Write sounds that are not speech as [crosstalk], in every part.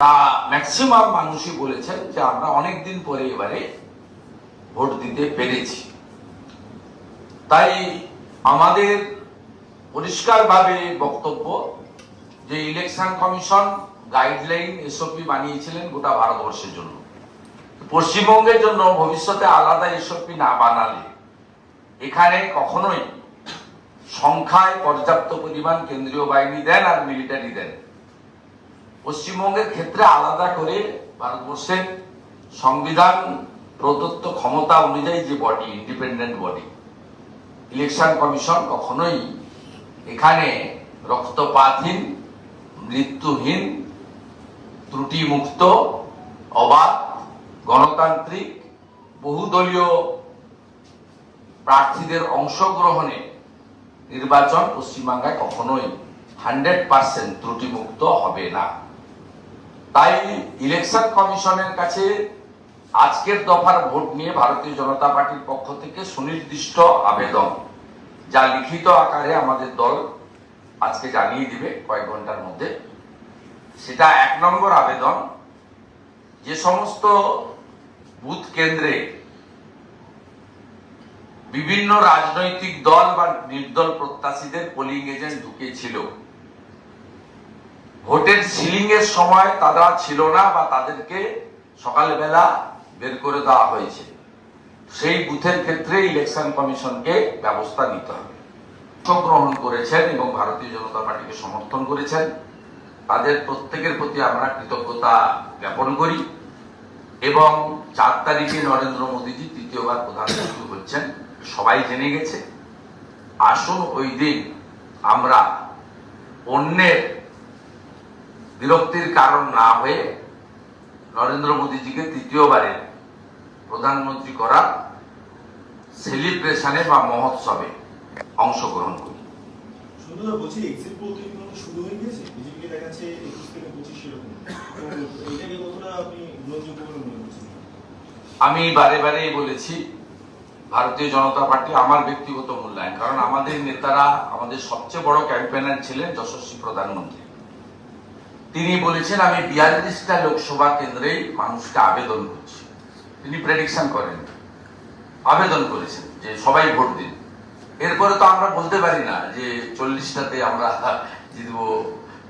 তা ম্যাক্সিমাম মানুষই বলেছেন যে আমরা অনেকদিন পরে এবারে ভোট দিতে পেরেছি। তাই আমাদের পরিষ্কারভাবে বক্তব্য যে ইলেকশন কমিশন গাইডলাইন এসওপি বানিয়েছিলেন গোটা ভারতবর্ষের জন্য। পশ্চিমবঙ্গের জন্য ভবিষ্যতে আলাদা এসওপি না বানালে এখানে কখনোই সংখ্যায় পর্যাপ্ত পরিমাণ কেন্দ্রীয় বাহিনী দেন আর মিলিটারি দেন। পশ্চিমবঙ্গের ক্ষেত্রে আলাদা করে ভারতবর্ষের সংবিধান, প্রদত্ত ক্ষমতা অনুযায়ী যে body independent body election commission কখনোই এখানে রক্তপাতহীন, মৃত্যুহীন, ত্রুটিমুক্ত, অবাধ, গণতান্ত্রিক, বহুদলীয় প্রার্থীদের অংশগ্রহণে নির্বাচন পশ্চিমবাংলায় কখনোই হান্ড্রেড পার্সেন্ট ত্রুটিমুক্ত হবে না। তাই ইলেকশন কমিশনের কাছে আজকের দফার ভোট নিয়ে ভারতীয় জনতা পার্টির পক্ষ থেকে সুনির্দিষ্ট আবেদন, যা লিখিত আকারে আমাদের দল আজকে জানিয়ে দিবে কয়েক ঘণ্টার মধ্যে। সেটা এক নম্বর আবেদন। যে সমস্ত বুথ কেন্দ্রে বিভিন্ন রাজনৈতিক দল বা নির্দল প্রত্যাশীদের পোলিং এজেন্ট ঢুকেছিল ভোটের সিলিং এর সময় তারা ছিল না বা তাদেরকে সকালবেলা বের করে দেওয়া হয়েছে। সেই বুথের ক্ষেত্রে ইলেকশন কমিশনকে ব্যবস্থা নিতে হবে। অংশগ্রহণ করেছেন এবং ভারতীয় জনতা পার্টিকে সমর্থন করেছেন। তাদের প্রত্যেকের প্রতি আমরা কৃতজ্ঞতা জ্ঞাপন করি এবং চার তারিখে নরেন্দ্র মোদীজি তৃতীয়বার প্রধানমন্ত্রী হচ্ছেন, সবাই জেনে গেছে। আসুন ওই দিন আমরা অন্যের বিরক্তির কারণ না হয়ে নরেন্দ্র মোদীজিকে তৃতীয়বারের প্রধানমন্ত্রী করার সেলিব্রেশনে বা মহোৎসবে অংশগ্রহণ করি। আমি বারে বারে বলেছি ভারতীয় জনতা পার্টি আমার ব্যক্তিগত মূল্যায়ন। কারণ আমাদের নেতারা আমাদের সবচেয়ে বড় ক্যাম্পেনার ছিলেন যশস্বী প্রধানমন্ত্রী। তিনি বলেছেন, আমি বিয়াল্লিশটা লোকসভা কেন্দ্রেই মানুষকে আবেদন করছি। তিনি প্রেডিকশন করেন, আবেদন করেছেন যে সবাই ভোট দিন। এরপরে তো আমরা বলতে পারি না যে চল্লিশটাতে আমরা [laughs] জিতবো,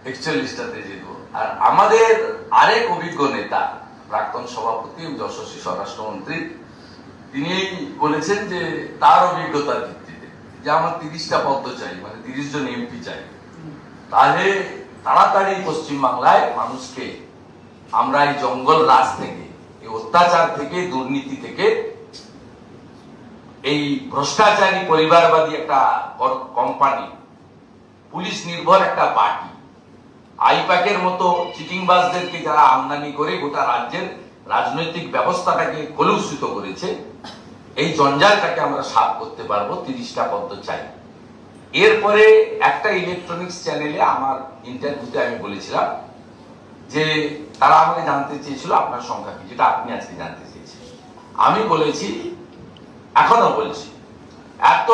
একচল্লিশটাতে জিতবো। আর আমাদের আরেক অভিজ্ঞ নেতা, প্রাক্তন সভাপতি, যশস্বী স্বরাষ্ট্রমন্ত্রী, তিনি বলেছেন যে তার অভিজ্ঞতার ভিত্তিতে যে আমার তিরিশটা পদ্ম চাই মানে তিরিশ জন এমপি চাই। তাহলে তাড়াতাড়ি পশ্চিমবাংলায় মানুষকে আমরা এই জঙ্গল রাজ থেকে, এই অত্যাচার থেকে, দুর্নীতি থেকে, এই ভ্রষ্টাচারী পরিবারবাদী একটা কোম্পানি পুলিশ নির্ভর একটা পার্টি আইপ্যাকের মতো চিটিংবাজদেরকে যারা আমদানি করে গোটা রাজ্যের রাজনৈতিক ব্যবস্থাটাকে কলুষিত করেছে, এই জঞ্জালটাকে আমরা সাফ করতে পারব, তিরিশটা পদ্ম চাই। এরপরে একটা ইলেকট্রনিক্স চ্যানেলে আমার ইন্টারভিউতে আমি বলেছিলাম যে তারা আমাকে জানতে চেয়েছিল আপনার সংখ্যা কি, যেটা আপনি আজকে জানতে চেয়েছেন আমি বলেছি, এখনও বলছি, এত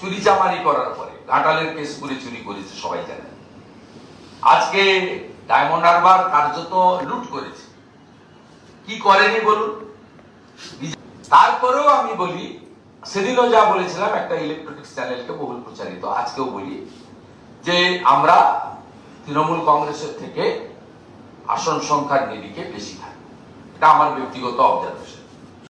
চুরি চামারি করার পরে, ঘাটালের কেস করে চুরি করেছে, সবাই জানে। আজকে ডায়মন্ড হারবার কার্যত লুট করেছে। কি করেনি বলুন? তারপরেও আমি বলি সেদিনও যা বলেছিলাম, একটা ইলেকট্রনিক্স চ্যানেলকে বহুল প্রচারিত। আজকেও বলি যে আমরা তৃণমূল কংগ্রেসের থেকে আসন সংখ্যার নিরিখে বেশি থাকি। এটা আমার ব্যক্তিগত অবজারভেশন।